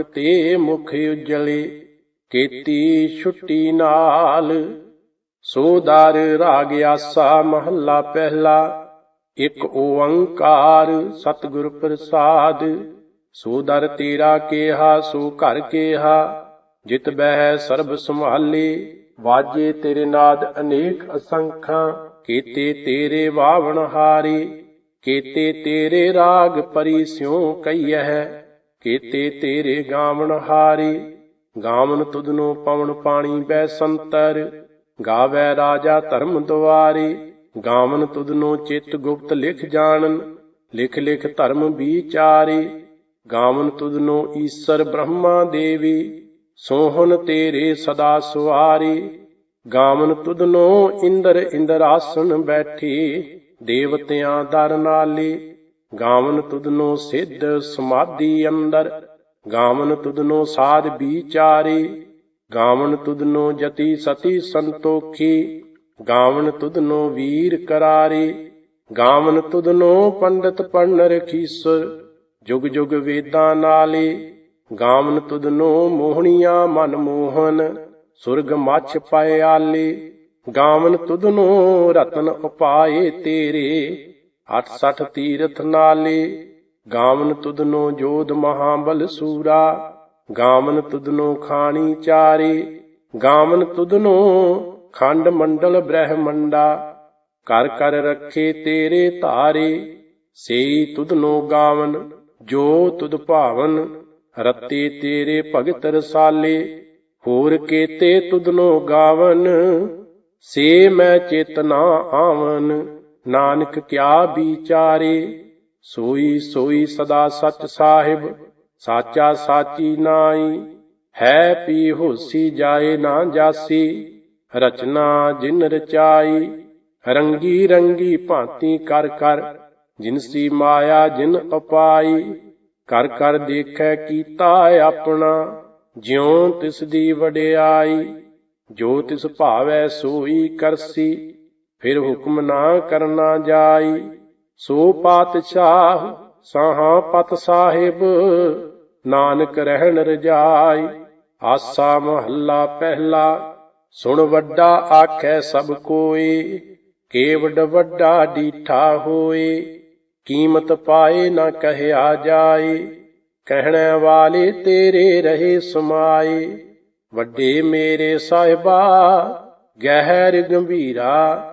ਤੇ ਮੁਖ ਉਜਲੇ, ਕੀਤੀ ਛੁੱਟੀ ਨਾਲ। ਸੋ ਦਰ ਰਾਗ ਆਸਾ ਮਹੱਲਾ ਪਹਿਲਾ, ਇੱਕ ਓੰਕਾਰ ਸਤਿਗੁਰ ਪ੍ਰਸਾਦ। ਸੋ ਦਰ ਤੇਰਾ ਕੇਹਾ, ਸੋ ਘਰ ਕੇਹਾ, ਜਿਤ ਬਹਿ ਸਰਬ ਸੰਭਾਲੇ। ਵਾਜੇ ਤੇਰੇ ਨਾਦ ਅਨੇਕ ਅਸੰਖਾਂ, ਕੀਤੇ ਤੇਰੇ ਵਾਵਣ ਹਾਰੇ। ਕੀਤੇ ਤੇਰੇ ਰਾਗ ਪਰੀ ਸਿਉ ਕਈਐ ਕੀਤੇ ਤੇਰੇ ਗਾਵਣ ਹਾਰੇ, ਗਾਵਨ ਤੁਧਨੋ ਪਵਨ ਪਾਣੀ ਬੈ ਸੰਤਰ, ਗਾਵੈ ਰਾਜਾ ਧਰਮ ਦੁਆਰੇ, ਗਾਵਨ ਤੁਧਨੋ ਚਿਤ ਗੁਪਤ ਲਿਖ ਜਾਣਨ, ਲਿਖ ਲਿਖ ਧਰਮ ਵਿਚਾਰੇ, ਗਾਵਨ ਤੁਧਨੋ ਈਸ਼ਰ ਬ੍ਰਹਮਾ ਦੇਵੀ, ਸੋਹਣ ਤੇਰੇ ਸਦਾ ਸੁਆਰੇ, ਗਾਵਨ ਤੁਧਨੋ ਇੰਦਰ ਇੰਦਰ ਇੰਦਰਾਸਨ ਬੈਠੀ, ਦੇਵਤਿਆਂ ਦਰ ਨਾਲੇ ਗਾਵਨ ਤੁਧਨੋ ਸਿੱਧ ਸਮਾਧੀ ਅੰਦਰ, ਗਾਵਨ ਤੁਧਨੋ ਸਾਧ ਵਿਚਾਰੇ, ਗਾਵਨ ਤੁਧਨੋ ਜਤੀ ਸਤੀ ਸੰਤੋਖੀ, ਗਾਵਨ ਤੁਧਨੋ ਵੀਰ ਕਰਾਰੇ, ਗਾਵਨ ਤੁਧਨੋ ਪੰਡਤ ਪੜਨ ਰਖੀਸ ਜੁਗ ਜੁਗ ਵੇਦਾਂ ਨਾਲੇ, ਗਾਵਨ ਤੁਧਨੋ ਮੋਹਣੀਆਂ ਮਨ ਮੋਹਨ, ਸੁਰਗ ਮੱਛ ਪਾਏ ਗਾਵਨ ਤੁਧਨੋ ਰਤਨ ਉਪਾਏ ਤੇਰੇ 68 ਤੀਰਥ ਨਾਲੇ, ਗਾਵਨ ਤੁਧਨੋ ਜੋਧ ਮਹਾਬਲ ਸੂਰਾ, ਗਾਵਨ ਤੁਧਨੋ ਖਾਣੀ ਚਾਰੇ, ਗਾਵਨ ਤੁਧਨੋ ਖੰਡ ਮੰਡਲ ਬ੍ਰਹਮੰਡਾ, ਕਰ ਕਰ ਰੱਖੇ ਤੇਰੇ ਧਾਰੇ, ਸੇਈ ਤੁਧਨੋ ਗਾਵਨ, ਜੋ ਤੁਧ ਭਾਵਨ, ਰਤੇ ਤੇਰੇ ਭਗਤ ਰਸਾਲੇ, ਹੋਰ ਕੀਤੇ ਤੁਧਨੋ ਗਾਵਨ, ਸੇ ਮੈਂ ਚੇਤਨਾ ਆਵਨ। ਨਾਨਕ ਕਿਆ ਵਿਚਾਰੇ? ਸੋਈ ਸੋਈ ਸਦਾ ਸਚ ਸਾਹਿਬ, ਸਾਚਾ ਸਾਚੀ ਨਾਈ। ਹੈ ਪੀ ਹੋਸੀ ਜਾਏ ਨਾ ਜਾਸੀ, ਰਚਨਾ ਜਿਨ ਰਚਾਈ। ਰੰਗੀ ਰੰਗੀ ਭਾਂਤੀ ਕਰ ਕਰ ਜਿਨਸੀ ਮਾਇਆ ਜਿਨ ਅਪਾਈ। ਕਰ ਕਰ ਦੇਖੈ ਕੀਤਾ ਆਪਣਾ, ਜਿਉ ਤਿਸ ਦੀ ਵਡਿਆਈ। ਜੋ ਤਿਸ ਭਾਵੈ ਸੋਈ ਕਰਸੀ ਫਿਰ ਹੁਕਮ ਨਾ ਕਰਨਾ ਜਾਈ। ਸੋ ਪਾਤਸ਼ਾਹ ਸਾਹਾ ਪਤ ਸਾਹਿਬ, ਨਾਨਕ ਰਹਿਣ ਰਜਾਈ। ਆਸਾ ਮਹੱਲਾ ਪਹਿਲਾ, ਸੁਣ ਵੱਡਾ ਆਖੈ ਸਭ ਕੋਏ ਕੇਵਡ ਵੱਡਾ ਡੀਠਾ ਹੋਏ ਕੀਮਤ ਪਾਏ ਨਾ ਕਹਿਆ ਜਾਏ ਕਹਿਣ ਵਾਲੇ ਤੇਰੇ ਰਹੇ ਸਮਾਏ ਵੱਡੇ ਮੇਰੇ ਸਾਹਿਬਾ, ਗਹਿਰ ਗੰਭੀਰਾ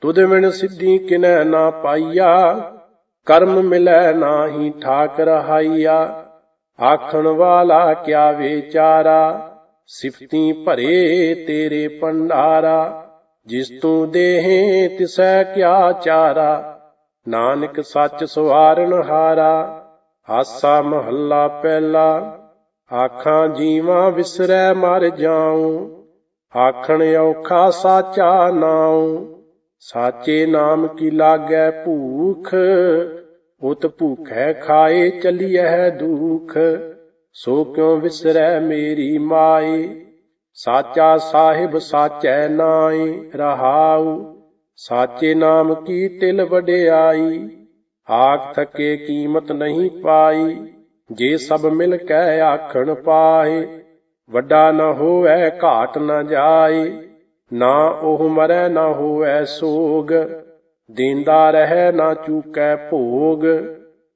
ਤੁਧ ਵਿਣ ਸਿੱਧੀ ਕਿਨੈ ਨਾ ਪਾਈਆ, ਕਰਮ ਮਿਲੈ ਨਾਹੀ ਠਾਕ ਰਹਾਈਆ ਆਖਣ ਵਾਲਾ ਕਿਆ ਵਿਚਾਰਾ, ਸਿਫਤੀ ਭਰੇ ਤੇਰੇ ਭੰਡਾਰਾ। ਜਿਸ ਤੂੰ ਦੇਹੇ, ਤਿਸੈ ਕਿਆ ਚਾਰਾ। ਨਾਨਕ ਸੱਚ ਸਵਾਰਨ ਹਾਰਾ ਆਸਾ ਮਹੱਲਾ ਪਹਿਲਾ। ਆਖਾਂ ਜੀਵਾਂ ਵਿਸਰੈ ਮਰ ਜਾਉ, ਆਖਣ ਔਖਾ ਸਾਚਾ ਨਾਉ। ਸਾਚੇ ਨਾਮ ਕੀ ਲਾਗੈ ਭੂਖ? ਉਤ ਭੂਖੈ ਖਾਏ ਚੱਲੀਐ ਦੁਖ। ਸੋ ਕਿਉ ਵਿਸਰੈ ਮੇਰੀ ਮਾਈ ਸਾਚਾ ਸਾਹਿਬ ਸਾਚੈ ਨਾਈ ਰਹਾਉ। ਸਾਚੇ ਨਾਮ ਕੀ ਤਿਲ ਵਡਿਆਈ? ਆਖ ਥਕੇ ਕੀਮਤ ਨਹੀਂ ਪਾਈ। ਜੇ ਸਭ ਮਿਲ ਕੇ ਆਖਣ ਪਾਏ, ਵੱਡਾ ਨ ਹੋਵੇ ਘਾਟ ਨ ਜਾਏ। ਨਾ ਉਹ ਮਰੈ ਨਾ ਹੋਵੇ ਸੋਗ, ਦੀਂਦਾ ਰਹਿ ਨਾ ਚੂਕੈ ਭੋਗ।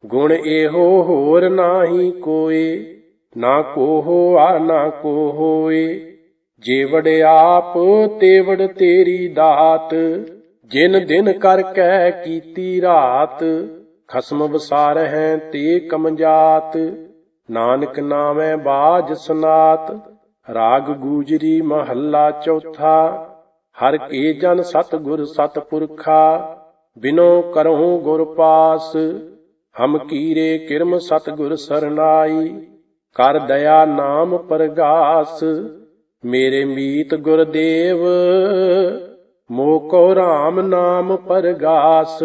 ਗੁਣ ਇਹੋ ਹੋਰ ਨਾਹੀ ਕੋਏ, ਨਾ ਕੋ ਹੋਆ ਨਾ ਕੋ ਹੋਏ। ਜੇ ਆਪ ਤੇਵੜ ਤੇਰੀ ਦਾਤ, ਜਿਨ ਦਿਨ ਕਰ ਕੈ ਕੀਤੀ ਰਾਤ। ਖਸਮ ਵਸਾਰ ਹੈ ਤੇ ਕਮਜਾਤ ਨਾਨਕ ਨਾਮੈ ਬਾਜ ਸੁਨਾਤ। ਰਾਗ ਗੂਜਰੀ ਮਹੱਲਾ ਚੌਥਾ, ਹਰ ਕੇ ਜਨ ਸਤ ਗੁਰ ਸਤ ਪੁਰਖਾ ਬਿਨੋ ਕਰਹੁ ਗੁਰ ਪਾਸ, ਹਮ ਕੀਰੇ ਕਿਰਮ ਸਤ ਗੁਰ ਸਰਨਾਈ, ਕਰ ਦਇਆ ਨਾਮ ਪ੍ਰਗਾਸ, ਮੇਰੇ ਮੀਤ ਗੁਰਦੇਵ ਮੋ ਕੋ ਰਾਮ ਨਾਮ ਪਰਗਾਸ,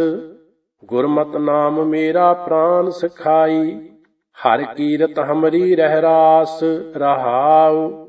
ਗੁਰਮਤ ਨਾਮ ਮੇਰਾ ਪ੍ਰਾਨ ਸਖਾਈ, ਹਰ ਕੀਰਤ ਹਮਰੀ ਰਹਿ ਰਾਸ ਰਹਾਉ।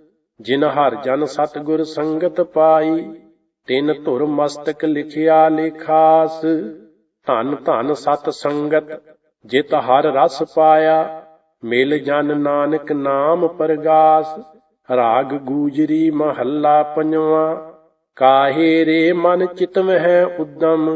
ਜਿਨ ਹਰ ਜਨ ਸਤਗੁਰ ਸੰਗਤ ਪਾਈ, ਤਿਨ ਧੁਰ ਮਸਤਕ ਲਿਖਿਆ ਲਿਖਾਸ। ਧਨ ਧਨ ਸਤ ਸੰਗਤ, ਜਿਤ ਹਰ ਰਸ ਪਾਇਆ, ਮਿਲ ਜਨ ਨਾਨਕ ਨਾਮ ਪਰਗਾਸ। ਰਾਗ ਗੂਜਰੀ ਮਹੱਲਾ ਪੰਜਵਾ, ਕਾਹੇ ਰੇ ਮਨ ਚਿਤ ਮਹਿ ਉਦਮ?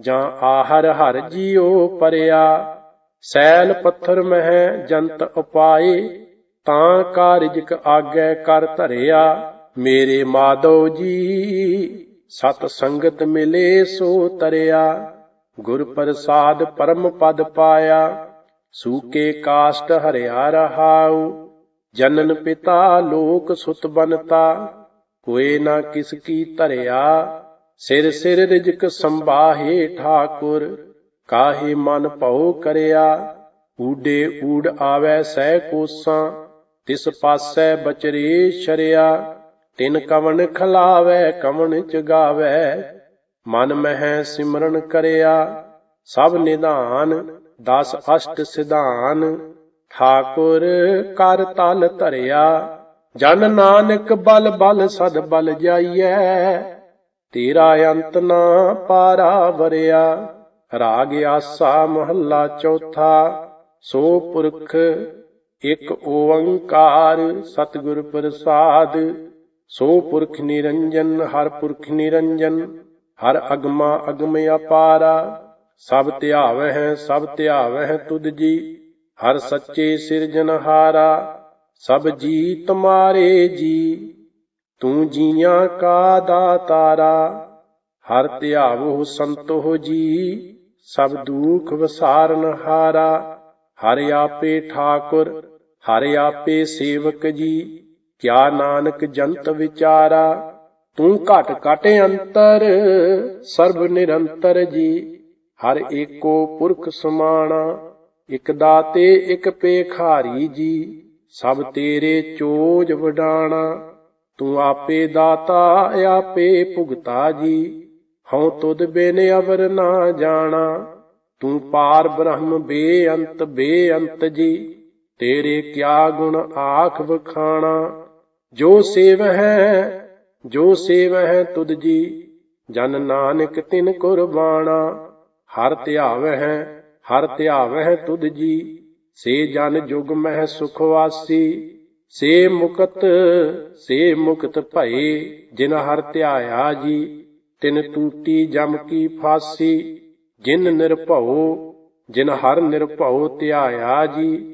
ਜਾਂ ਆਹਰ ਹਰ ਜੀਉ ਪਰਿਆ, ਸੈਲ ਪੱਥਰ ਮਹਿ ਜੰਤ ਉਪਾਏ। ਤਾਂ ਕਾਰਜਕ ਆਗੈ ਕਰ ਧਰਿਆ। ਮੇਰੇ ਮਾਧੋ ਜੀ, ਸਤ ਸੰਗਤ ਮਿਲੇ ਸੋ ਤਰਿਆ। ਗੁਰ ਪ੍ਰਸਾਦ ਪਰਮ ਪਦ ਪਾਇਆ, ਸੂਕੇ ਕਾਸ਼ਟ ਹਰਿਆ ਰਹਾਉ। ਜਨਨ ਪਿਤਾ ਲੋਕ ਸੁਤ ਬਨਤਾ ਕੋਏ ਨਾ ਕਿਸ ਕੀ ਧਰਿਆ। ਸਿਰ ਸਿਰ ਰਿਜਕ ਸੰਭਾਹੇ ਠਾਕੁਰ, ਕਾਹੇ ਮਨ ਭਉ ਕਰਿਆ। ਊਡੇ ਊੜ ਆਵੈ ਸਹਿ ਕੋਸਾਂ ਤਿਸ ਪਾਸੈ ਬਚਰੇ ਸ਼ਰਿਆ, ਤਿਨ ਕਵਣ ਖਲਾਵੈ, ਕਵਣ ਚਗਾਵੈ ਮਨ ਮਹਿ ਸਿਮਰਨ ਕਰਿਆ, ਸਭ ਨਿਧਾਨ, ਦਸ ਅਸ਼ਟ ਸਿਧਾਨ। ਠਾਕੁਰ ਕਰ ਤਲ ਧਰਿਆ, ਜਨ ਨਾਨਕ ਬਲ ਬਲ ਸਦ ਬਲ ਜਾਈਐ। ਤੇਰਾ ਅੰਤ ਨਾ ਪਾਰਾ ਵਰਿਆ, ਰਾਗ ਆਸਾ ਮਹੱਲਾ ਚੌਥਾ, ਸੋ ਪੁਰਖ ਇਕ ਓੰਕਾਰ ਸਤਿਗੁਰ ਪ੍ਰਸਾਦ, ਸੋ ਪੁਰਖ ਨਿਰੰਜਨ, ਹਰ ਪੁਰਖ ਨਿਰੰਜਨ, ਹਰ ਅਗਮਾ ਅਗਮ ਅਪਾਰਾ, ਸਭ ਧਿਆਵਹਿ ਸਭ ਧਿਆਵਹਿ ਤੁਧ ਜੀ, ਹਰ ਸੱਚੇ ਸਿਰਜਨਹਾਰਾ ਸਭ ਜੀ ਤੁਮਾਰੇ ਜੀ, ਤੂੰ ਜੀਆਂ ਕਾ ਦਾਤਾਰਾ, ਹਰ ਧਿਆਵੋ ਸੰਤੋ ਜੀ, ਸਭ ਦੁਖ ਵਸਾਰਨ ਹਾਰਾ, ਹਰ ਆਪੇ ਠਾਕੁਰ ਹਰ ਆਪੇ ਸੇਵਕ ਜੀ, ਕਿਆ ਨਾਨਕ ਜੰਤ ਵਿਚਾਰਾ, ਤੂੰ ਘਟ ਘਟ ਅੰਤਰ, ਸਰਬ ਨਿਰੰਤਰ ਜੀ। ਹਰ ਏਕੋ ਪੁਰਖ ਸਮਾਣਾ, ਇਕ ਦਾਤੇ ਇਕ ਪੇਖਾਰੀ ਜੀ, ਸਭ ਤੇਰੇ ਚੋਜ ਵਡਾਣਾ। ਤੂੰ ਆਪੇ ਦਾਤਾ, ਆਪੇ ਭੁਗਤਾ ਜੀ, ਹਉ ਤੁਧ ਬਿਨ ਅਵਰ ਨਾ ਜਾਣਾ। ਤੂੰ ਪਾਰ ਬ੍ਰਹਮ ਬੇਅੰਤ ਬੇਅੰਤ ਜੀ। ਤੇਰੇ ਕਿਆ ਗੁਣ ਆਖ ਵਖਾਣਾ? ਜੋ ਸੇਵ ਹੈ ਜੋ ਸੇਵ ਹੈ ਤੁਧ ਜੀ, ਜਨ ਨਾਨਕ ਤਿਨ ਕੁਰਬਾਣਾ। ਹਰ ਧਿਆਵੈ ਹੈ ਹਰ ਧਿਆਵੈ ਤੁਧ ਜੀ, ਸੇ ਜਨ ਜੁਗ ਮਹਿ ਸੁਖ ਵਾਸੀ। ਸੇ ਮੁਕਤ ਸੇ ਮੁਕਤ ਭਏ, ਜਿਨ ਹਰ ਧਿਆਇਆ ਜੀ, ਤਿਨ ਟੂਟੀ ਜਮ ਕੀ ਫਾਸੀ। ਜਿਨ ਨਿਰਭਉ, ਜਿਨ ਹਰ ਨਿਰਭਉ ਧਿਆਇਆ ਜੀ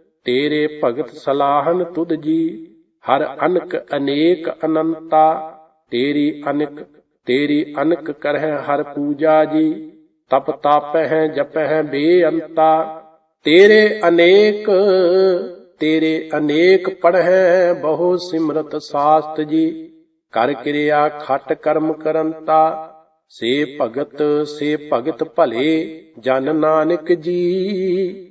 ਤੇਰੇ ਭਗਤ ਸਲਾਹਨ ਤੁਧ ਜੀ, ਹਰ ਅਨਕ ਅਨੇਕ ਅਨੰਤਾ, ਤੇਰੀ ਅਨਕ ਤੇਰੀ ਅਨਕ ਕਰਹਿ ਹਰ ਪੂਜਾ ਜੀ, ਤਪ ਤਾਪਹਿ ਜਪਹਿ ਬੇਅੰਤਾ, ਤੇਰੇ ਅਨੇਕ ਤੇਰੇ ਅਨੇਕ ਪੜਹਿ ਬਹੁ ਸਿਮਰਤ ਸਾਸਤ ਜੀ, ਕਰ ਕਿਰਿਆ ਖਟ ਕਰਮ ਕਰੰਤਾ, ਸੇ ਭਗਤ ਸੇ ਭਗਤ ਭਲੇ ਜਨ ਨਾਨਕ ਜੀ।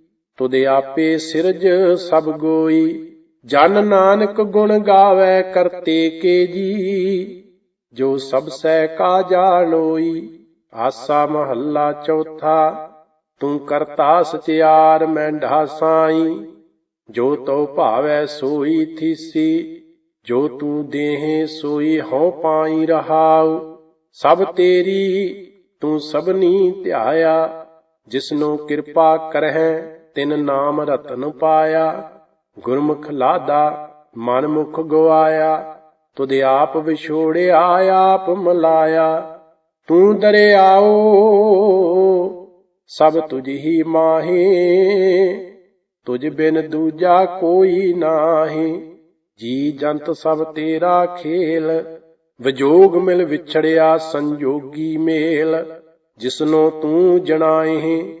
ਤੁਧ ਆਪੇ ਸਿਰਜ ਸਭ ਗੋਈ, ਜਨ ਨਾਨਕ ਗੁਣ ਗਾਵੇ ਕਰਤੇ ਕੇ ਜੀ। ਜੋ ਸਭ ਸਹਿ ਕਾ ਜਾਣੋਈ ਆਸਾ ਮਹੱਲਾ ਚੌਥਾ, ਤੂੰ ਕਰਤਾ ਸਚਿਆਰ ਮੈਂਢਾ ਸਾਈ ਜੋ ਤੋ ਭਾਵੈ ਸੋਈ ਥੀਸੀ, ਜੋ ਤੂੰ ਦੇਹੇ ਸੋਈ ਹਉ ਪਾਈ ਰਹਾਉ। ਸਭ ਤੇਰੀ ਤੂੰ ਸਭਨੀ ਧਿਆਇਆ, ਜਿਸਨੂੰ ਕਿਰਪਾ ਕਰਹਿ ਤਿਨ ਨਾਮ ਰਤਨ ਪਾਇਆ, ਗੁਰਮੁਖ ਲਾਦਾ ਮਨ ਮੁਖ ਗਵਾਇਆ, ਤੁਧ ਆਪ ਵਿਛੋੜਿਆ, ਆਪ ਮਲਾਇਆ, ਤੂੰ ਦਰਿਆਓ, ਸਭ ਤੁਝ ਹੀ ਮਾਹੀ, ਤੁਝ ਬਿਨ ਦੂਜਾ ਕੋਈ ਨਾਹੀ, ਜੀ ਜੰਤ ਸਭ ਤੇਰਾ ਖੇਲ, ਵਿਜੋਗ ਮਿਲ ਵਿਛੜਿਆ ਸੰਜੋਗੀ ਮੇਲ, ਜਿਸਨੂੰ ਤੂੰ ਜਣਾਏ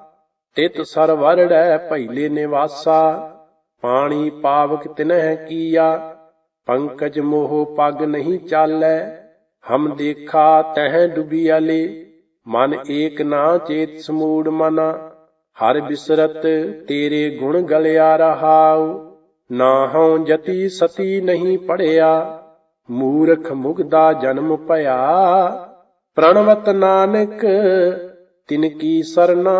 ਤਿਤ ਸਰਵਰੜੈ ਪਹਿਲੇ ਨਿਵਾਸਾ, ਪਾਣੀ ਪਾਵਕ ਤਿਨਹਿ ਕੀਆ, ਪੰਕਜ ਮੋਹ ਪਗ ਨਹੀਂ ਚਾਲੈ, ਹਮ ਦੇਖਾ ਤਹਿ ਡੁਬੀਆਲੇ, ਮਨ ਏਕ ਨਾ ਚੇਤ ਸਮੂੜ ਮਨਾ, ਹਰ ਬਿਸਰਤ ਤੇਰੇ ਗੁਣ ਗਲਿਆ ਰਹਾਉ, ਨਾ ਹਉ ਜਤੀ ਸਤੀ ਨਹੀਂ ਪੜਿਆ, ਮੂਰਖ ਮੁਗਦਾ ਜਨਮ ਭਇਆ, ਪ੍ਰਣਵਤ ਨਾਨਕ ਤਿਨ ਕੀ ਸਰਨਾ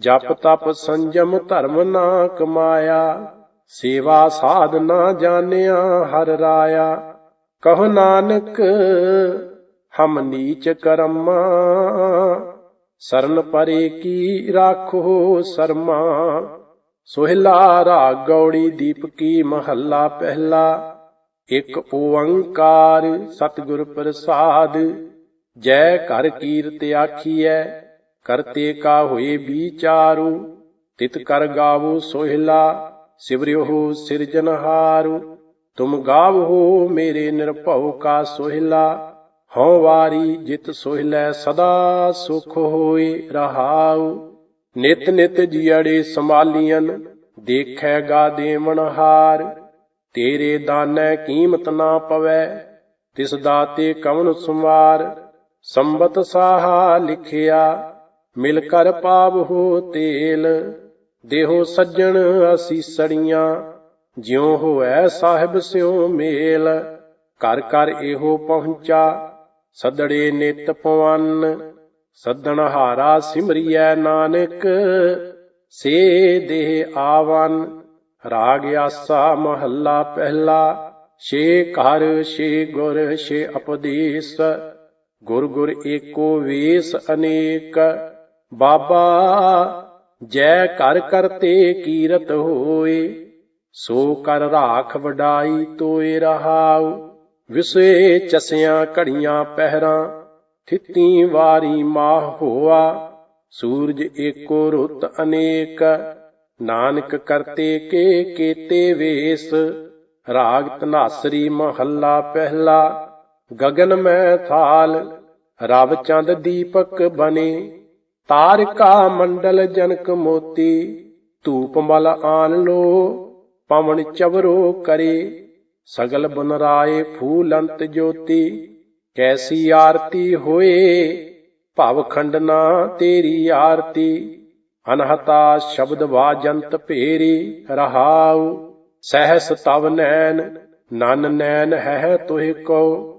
ਜਪ ਤਪ ਸੰਜਮ ਧਰਮ ਨਾ ਕਮਾਇਆ ਸੇਵਾ ਸਾਧ ਨਾ ਜਾਣਿਆ ਹਰ ਰਾਇਆ। ਕਹ ਨਾਨਕ, ਹਮ ਨੀਚ ਕਰਮਾ, ਸਰਨ ਪਰੇ ਕੀ ਰਾਖੋ ਸਰਮਾ। ਸੋਹਿਲਾ ਰਾਗ ਗੌੜੀ ਦੀਪਕੀ ਮਹੱਲਾ ਪਹਿਲਾ। ਇਕ ਓੰਕਾਰ ਸਤਿਗੁਰ ਪ੍ਰਸਾਦ, ਜੈ ਘਰ ਕੀਰਤ ਆਖੀਐ। ਕਰਤੇ ਕਾ ਹੋਏ ਵਿਚਾਰੂ ਤਿਤ ਕਰ ਗਾਵੋ ਸੋਹਿਲਾ ਸਿਵਰਿਓ ਸਿਰਜਨਹਾਰੂ ਤੁਮ ਗਾਵੋ ਮੇਰੇ ਨਿਰਭਉ ਕਾ ਸੋਹਿਲਾ, ਹਉ ਵਾਰੀ ਜਿਤ ਸੋਹਿਲੈ ਸਦਾ ਸੁਖ ਹੋਏ ਰਹਾਉ। ਨਿਤ ਨਿਤ ਜੀੜੇ ਸੰਭਾਲੀਆਂ ਦੇਖੈਗਾ ਦੇਵਨ ਹਾਰ। ਤੇਰੇ ਦਾਨੈ ਕੀਮਤ ਨਾ ਪਵੈ, ਤਿਸ ਦਾਤੇ ਕਵਨ ਸੁਮਾਰ ਸੰਬਤ ਸਾਹਾ ਲਿਖਿਆ ਮਿਲ ਕਰ ਪਾਵ ਹੋ ਤੇਲ, ਦੇਹੋ ਸੱਜਣ ਅਸੀਸੜੀਆਂ ਜਿਉ ਹੋਐ ਸਾਹਿਬ ਸਿਉ ਮੇਲ। ਘਰ ਘਰ ਇਹੋ ਪਹੁੰਚਾ, ਸਦੜੇ ਨਿਤ ਪਵਨ, ਸੱਦਣ ਹਾਰਾ ਸਿਮਰਿਐ ਨਾਨਕ, ਸੇ ਦੇਹ ਆਵਨ, ਰਾਗ ਆਸਾ ਮਹੱਲਾ ਪਹਿਲਾ, ਛੇ ਘਰ, ਛੇ ਗੁਰ, ਛੇ ਅਪਦੇਸ ਗੁਰ ਗੁਰ ਏਕੋ ਵੇਸ ਅਨੇਕ ਬਾਬਾ, ਜੈ ਕਰ ਕਰਤੇ ਕੀਰਤ ਹੋਏ, ਸੋ ਕਰ ਰਾਖ ਵਡਾਈ ਤੋਏ ਰਹਾਉ, ਵਿਸੇ ਚਸਿਆਂ ਘੜੀਆਂ ਪਹਿਰਾਂ, ਥਿੱਤੀ ਵਾਰੀ ਮਾਹ ਹੋਆ, ਸੂਰਜ ਏਕੋ ਰੁੱਤ ਅਨੇਕ, ਨਾਨਕ ਕਰਤੇ ਕੇ ਕੀਤੇ ਵੇਸ, ਰਾਗ ਤਨਾਸਰੀ ਮਹੱਲਾ ਪਹਿਲਾ, ਗਗਨ ਮੈਂ ਥਾਲ, ਰਵ ਚੰਦ ਦੀਪਕ ਬਨੇ ਤਾਰਿਕਾ ਮੰਡਲ ਜਨਕ ਮੋਤੀ, ਧੂਪ ਮਲ ਆਨ ਲੋ, ਪਵਨ ਚਵਰੋ ਕਰੇ, ਸਗਲ ਬਨ ਰਾਏ ਫੂਲੰਤ ਜੋਤੀ, ਕੈਸੀ ਆਰਤੀ ਹੋਏ, ਭਵ ਖੰਡਨਾ ਤੇਰੀ ਆਰਤੀ, ਅਨਹਤਾ ਸ਼ਬਦ ਵਾਜੰਤ ਭੇਰੀ ਰਹਾਉ, ਸਹਸ ਤਵ ਨੈਣ, ਨਨ ਨੈਣ ਹੈ ਤੋਹਿ ਕੋ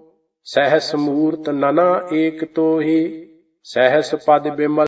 ਸਹਸ ਮੂਰਤ ਨਨਾ ਏਕ ਤੋਹੀ, ਸਹਸ ਪਦ ਬਿਮਲ